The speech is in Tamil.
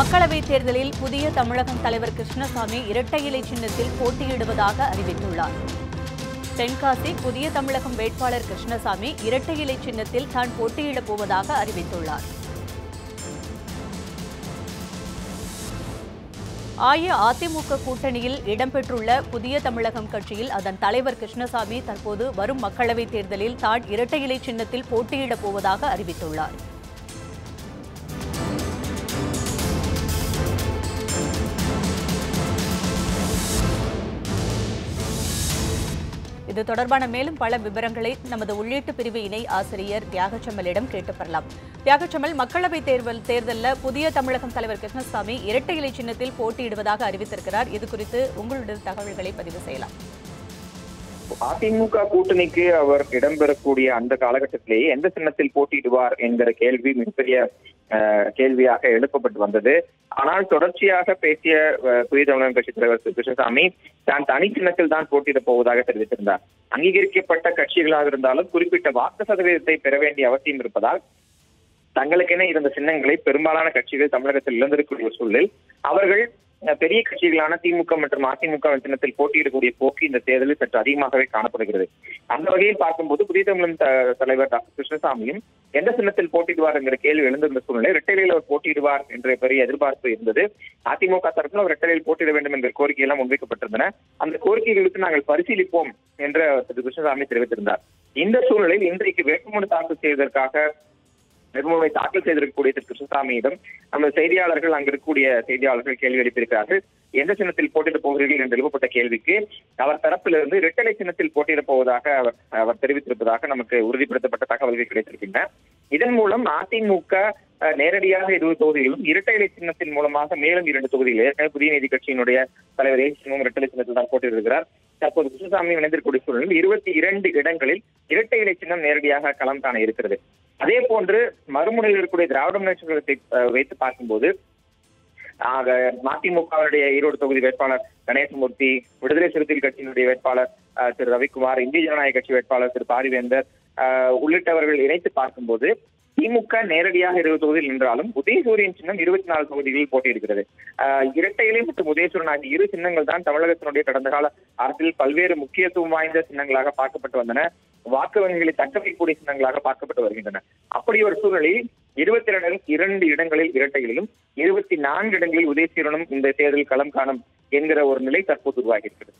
மக்களவைத் தேர்தலில் புதிய தமிழகம் தலைவர் கிருஷ்ணசாமி இரட்டை இலை சின்னத்தில் போட்டியிடுவதாக அறிவித்துள்ளார். தென்காசி புதிய தமிழகம் வேட்பாளர் கிருஷ்ணசாமி இரட்டை இலை சின்னத்தில் தான் போட்டியிடப் போவதாக அறிவித்துள்ளார். அஇஅதிமுக கூட்டணியில் இடம்பெற்றுள்ள புதிய தமிழகம் கட்சியில் அதன் தலைவர் கிருஷ்ணசாமி தற்போது வரும் மக்களவைத் தேர்தலில் தான் இரட்டை இலை சின்னத்தில் போட்டியிடப் போவதாக அறிவித்துள்ளார். இது தொடர்பான மேலும் பல விவரங்களை நமது உள்ளீட்டு பிரிவு இணை ஆசிரியர் தியாகச்சம்மலிடம் கேட்டு பெறலாம் தியாகச்சம்மல் மக்களவைத் தேர்தல் தேர்தலில் புதிய தமிழகம் தலைவர் கிருஷ்ணசாமி இரட்டை இலை சின்னத்தில் போட்டியிடுவதாக அறிவித்திருக்கிறார். இது குறித்து உங்களுடைய தகவல்களை பதிவு செய்யலாம். அதிமுக கூட்டணிக்கு அவர் இடம்பெறக்கூடிய அந்த காலகட்டத்திலேயே எந்த சின்னத்தில் போட்டியிடுவார் என்கிற கேள்வி மிகப்பெரிய கேள்வியாக எழுப்பப்பட்டு வந்தது. ஆனால் தொடர்ச்சியாக பேசிய புதிய தமிழகம் கட்சி தலைவர் திரு கிருஷ்ணசாமி தான் தனி சின்னத்தில் தான் போட்டியிடப் போவதாக தெரிவித்திருந்தார். அங்கீகரிக்கப்பட்ட கட்சிகளாக இருந்தாலும் குறிப்பிட்ட வாக்கு சதவீதத்தை பெற வேண்டிய அவசியம் இருப்பதால் தங்களுக்கென இருந்த சின்னங்களை பெரும்பாலான கட்சிகள் தமிழகத்தில் இழந்திருக்கக்கூடிய சூழலில் அவர்கள் பெரிய கட்சிகளான திமுக மற்றும் அதிமுக சின்னத்தில் போட்டியிடக்கூடிய போக்கு இந்த தேர்தலில் சற்று அதிகமாகவே காணப்படுகிறது. அந்த வகையில் பார்க்கும்போது புதிய தமிழன் தலைவர் டாக்டர் கிருஷ்ணசாமியும் எந்த சின்னத்தில் போட்டியிடுவார் என்கிற கேள்வி எழுந்திருந்த சூழ்நிலை இரட்டையில் அவர் போட்டியிடுவார் என்ற பெரிய எதிர்பார்ப்பு இருந்தது. அதிமுக தரப்பில் அவர் இரட்டையில் போட்டியிட வேண்டும் என்ற கோரிக்கை எல்லாம் முன்வைக்கப்பட்டிருந்தன. அந்த கோரிக்கைகளுக்கு நாங்கள் பரிசீலிப்போம் என்று திரு கிருஷ்ணசாமி தெரிவித்திருந்தார். இந்த சூழ்நிலையில் இன்றைக்கு வேட்புமனு தாக்கல் செய்வதற்காக வேட்புமனுவை தாக்கல் செய்திருக்கக்கூடிய திரு. கிருஷ்ணசாமியிடம் நமது செய்தியாளர்கள் அங்கு இருக்கக்கூடிய செய்தியாளர்கள் கேள்வி எழுப்பியிருக்கிறார்கள். எந்த சின்னத்தில் போட்டியிடப் போகிறீர்கள் என்று எழுப்பப்பட்ட கேள்விக்கு அவர் தரப்பிலிருந்து இரட்டலை சின்னத்தில் போட்டியிடப் போவதாக அவர் அவர் தெரிவித்திருப்பதாக நமக்கு உறுதிப்படுத்தப்பட்ட தகவல்கள் கிடைத்திருக்கின்றன. இதன் மூலம் அதிமுக நேரடியாக இருபது தொகுதிகளிலும் இரட்டை இலை சின்னத்தின் மூலமாக மேலும் இரண்டு தொகுதிகள் ஏற்கனவே புதிய நீதி கட்சியினுடைய தலைவர் ஏ. சிங்கம் இரட்டை இலை சின்னத்தில் தான் போட்டியிடுகிறார். தற்போது கிருஷ்ணசாமி இணைந்திருக்கக்கூடிய சூழலில் இருபத்தி இரண்டு இடங்களில் இரட்டை இலை சின்னம் நேரடியாக களம் காண இருக்கிறது. அதே போன்று மறுமுனையில் இருக்கக்கூடிய திராவிட முன்னேற்ற கழகத்தை வைத்து பார்க்கும்போது ஆக மதிமுகவினுடைய ஈரோடு தொகுதி வேட்பாளர் கணேசமூர்த்தி விடுதலை சிறுத்தைகள் கட்சியினுடைய வேட்பாளர் திரு ரவிக்குமார் இந்திய ஜனநாயக கட்சி வேட்பாளர் திரு பாரிவேந்தர் உள்ளிட்டவர்கள் இணைத்து பார்க்கும்போது திமுக நேரடியாக இருபது தொகுதியில் நின்றாலும் உதயசூரியன் சின்னம் இருபத்தி நாலு தொகுதிகளில் போட்டியிடுகிறது. ஆஹ் மற்றும் உதயசூரன் ஆகிய இரு சின்னங்கள் தான் தமிழகத்தினுடைய கடந்த கால அரசில் பல்வேறு முக்கியத்துவம் வாய்ந்த சின்னங்களாக பார்க்கப்பட்டு வந்தன. வாக்கு வங்கிகளை தக்க வைக்கக்கூடிய சின்னங்களாக பார்க்கப்பட்டு வருகின்றன. அப்படி ஒரு சூழலில் இருபத்தி இரண்டு இரண்டு இடங்களில் இரட்டைகளிலும் இருபத்தி நான்கு இடங்களில் உதயசூரனும் இந்த தேர்தல் களம் காணும் என்கிற ஒரு நிலை தற்போது உருவாகி இருக்கிறது.